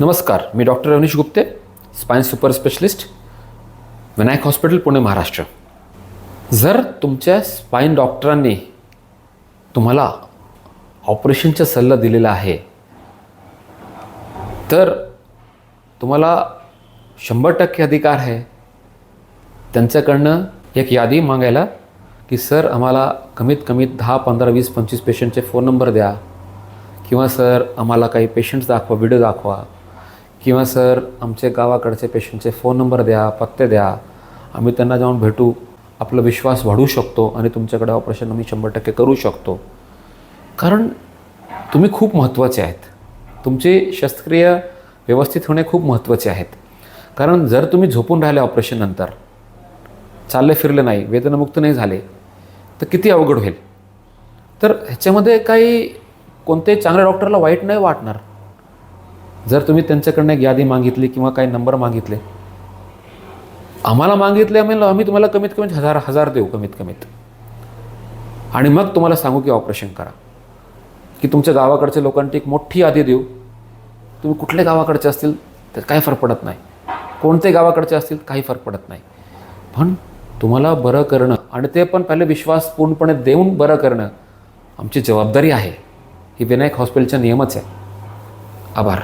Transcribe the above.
नमस्कार मी doctor Ravneesh Gupte spine super specialist Vinayak hospital Pune Maharashtra. जर तुमच्या spine डॉक्टरांनी तुम्हाला ऑपरेशनचा सल्ला दिलेला आहे तर तुम्हाला शंभर टक्के अधिकार आहे. त्यांच्याकडनं एक यादी मागायला की सर आम्हाला कमीत कमी दहा पंधरा वीस पंचवीस पेशंटचे फोन नंबर द्या किंवा सर आम्हाला काही पेशंट्स दाखवा व्हिडिओ दाखवा. किंवा सर आमचे गावाकडचे पेशंटचे फोन नंबर द्या पत्ते द्या. आम्ही त्यांना जाऊन भेटू. आपला विश्वास वाढवू शकतो आणि तुमच्याकडे ऑपरेशन आम्ही शंभर टक्के करू शकतो. कारण तुम्ही खूप महत्त्वाचे आहेत. तुमची शस्त्रक्रिया व्यवस्थित होणे खूप महत्त्वाचे आहेत. कारण जर तुम्ही झोपून राहिले ऑपरेशननंतर चालले फिरले नाही वेदनामुक्त नाही झाले तर किती अवघड होईल? तर ह्याच्यामध्ये काही कोणत्याही चांगल्या डॉक्टरला वाईट नाही वाटणार. जर तुम्ही त्यांच्याकडनं एक यादी मागितली किंवा काही नंबर मागितले आम्हाला मागितले आम्ही आम्ही तुम्हाला कमीत कमीत हजार हजार देऊ कमीत कमीत. आणि मग तुम्हाला सांगू की ऑपरेशन करा. की तुमच्या गावाकडच्या लोकांची एक मोठी यादी देऊ. तुम्ही कुठल्या गावाकडचे असतील तर काही फरक पडत नाही. कोणते गावाकडचे असतील काही फरक पडत नाही. पण तुम्हाला बरं करणं आणि ते पण पहिले विश्वास पूर्णपणे देऊन बरं करणं आमची जबाबदारी आहे. ही विनायक हॉस्पिटलचा नियमच आहे. आभार.